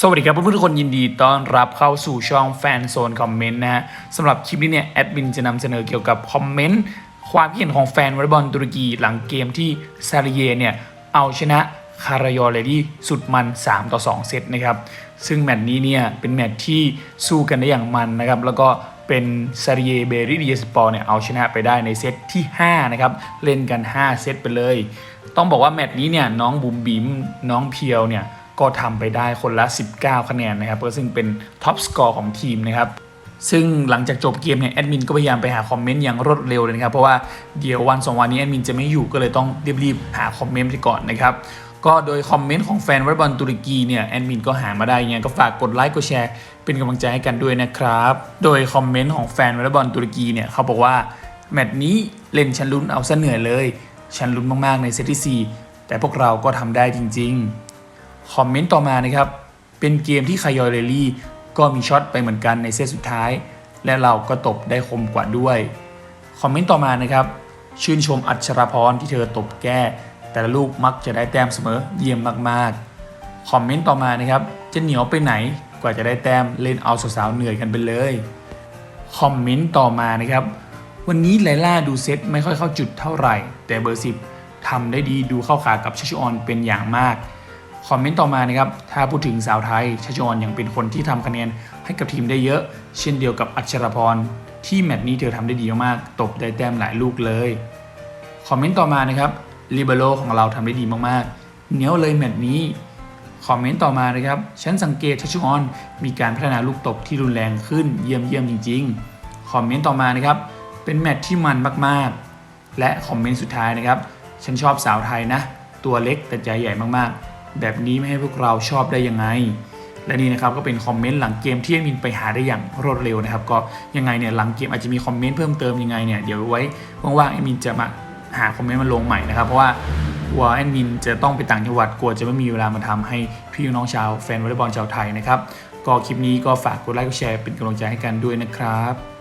สวัสดีครับเพื่อนๆทุกคนยินดีต้อนรับเข้าสู่ช่องแฟนโซนคอมเมนต์นะฮะสำหรับคลิปนี้เนี่ยแอดมินจะนำเสนอเกี่ยวกับคอมเมนต์ความคิดเห็นของแฟนวอลเลย์บอลตุรกีหลังเกมที่ซาริเยเนี่ยเอาชนะคารายอเลดี้สุดมัน 3 ต่อ 2 เซตนะครับซึ่งแมตช์นี้เนี่ยเป็นแมตช์ที่สู้กันได้อย่างมันนะครับแล้วก็เป็นซาริเยเบริดีสปอร์เนี่ยเอาชนะไปได้ในเซตที่5นะครับเล่นกัน 5 เซตไปเลย ต้องบอกว่าแมตช์นี้เนี่ยน้องบุ๋มบิมน้องเพียวเนี่ย ก็ทำไปได้คนละ 19 คะแนนนะครับก็ซึ่งเป็นท็อปสกอร์ของทีมนะครับซึ่งหลังจากจบเกมเนี่ยแอดมินก็พยายามไปหาคอมเมนต์อย่างรวดเร็วเลยนะครับ เพราะว่าเดี๋ยววันสองวันนี้แอดมินจะไม่อยู่ก็เลยต้องรีบๆหาคอมเมนต์ไปก่อนนะครับก็โดยคอมเมนต์ของแฟนวอลเลย์บอลตุรกีเนี่ยแอดมินก็หามาได้ยังไงก็ฝากกดไลค์กดแชร์เป็นกำลังใจให้กันด้วยนะครับ โดยคอมเมนต์ของแฟนวอลเลย์บอลตุรกีเนี่ยเขาบอกว่าแมตช์นี้เล่นชันลุ้นเอาซะเหนื่อยเลยชันลุ้นมากๆในเซตที่4แต่พวกเราก็ทำได้จริง ๆ คอมเมนต์ต่อมานะครับ เป็นเกมที่คายอเรลี่ก็มีช็อตไปเหมือนกันในเซตสุดท้าย และเราก็ตบได้คมกว่าด้วย คอมเมนต์ต่อมานะครับ ชื่นชมอัชรพรที่เธอตบแก้ แต่ละลูกมักจะได้แต้มเสมอเยี่ยมมากๆ คอมเมนต์ต่อมานะครับ จะเหนียวไปไหนกว่าจะได้แต้มเล่นเอาสาวๆเหนื่อยกันไปเลย คอมเมนต์ต่อมานะครับ วันนี้ไลล่าดูเซตไม่ค่อยเข้าจุดเท่าไหร่ แต่เบอร์สิบทำได้ดีดูเข้าขากับชัชออนเป็นอย่างมาก คอมเมนต์ต่อมานะครับ ถ้าพูดถึงสาวไทยชัชอนยังเป็นคนที่ทำคะแนนให้กับทีมได้เยอะ เช่นเดียวกับอัชรพร ที่แมตช์นี้เธอทำได้ดีมากๆตบได้แต้มหลายลูกเลย คอมเมนต์ต่อมานะครับลิเบโรของเราทำได้ดีมากๆ เหนียวเลยแมตช์นี้ คอมเมนต์ต่อมานะครับ ฉันสังเกตชัชออนมีการพัฒนาลูกตบที่รุนแรงขึ้นเยี่ยมเยี่ยมจริง ๆ คอมเมนต์ต่อมานะครับ เป็นแมตช์ที่มันมากๆ และคอมเมนต์สุดท้ายนะครับ ฉันชอบสาวไทยนะ ตัวเล็กแต่ใจใหญ่มากๆ แบบนี้ไม่ให้พวกเราชอบได้ยังไง และนี่นะครับก็เป็นคอมเมนต์หลังเกมที่แอดมินไปหาได้อย่างรวดเร็วนะครับ ก็ยังไงเนี่ยหลังเกมอาจจะมีคอมเมนต์เพิ่มเติมยังไงเนี่ยเดี๋ยวไว้ว่างๆแอมินจะมาหาคอมเมนต์มาลงใหม่นะครับเพราะว่ากลัวแอดมินจะต้องไปต่างจังหวัดกลัวจะไม่มีเวลามาทำให้พี่น้องชาวแฟนวอลเลย์บอลชาวไทยนะครับ ก็คลิปนี้ก็ฝากกดไลค์กดแชร์เป็นกำลังใจให้กันด้วยนะครับ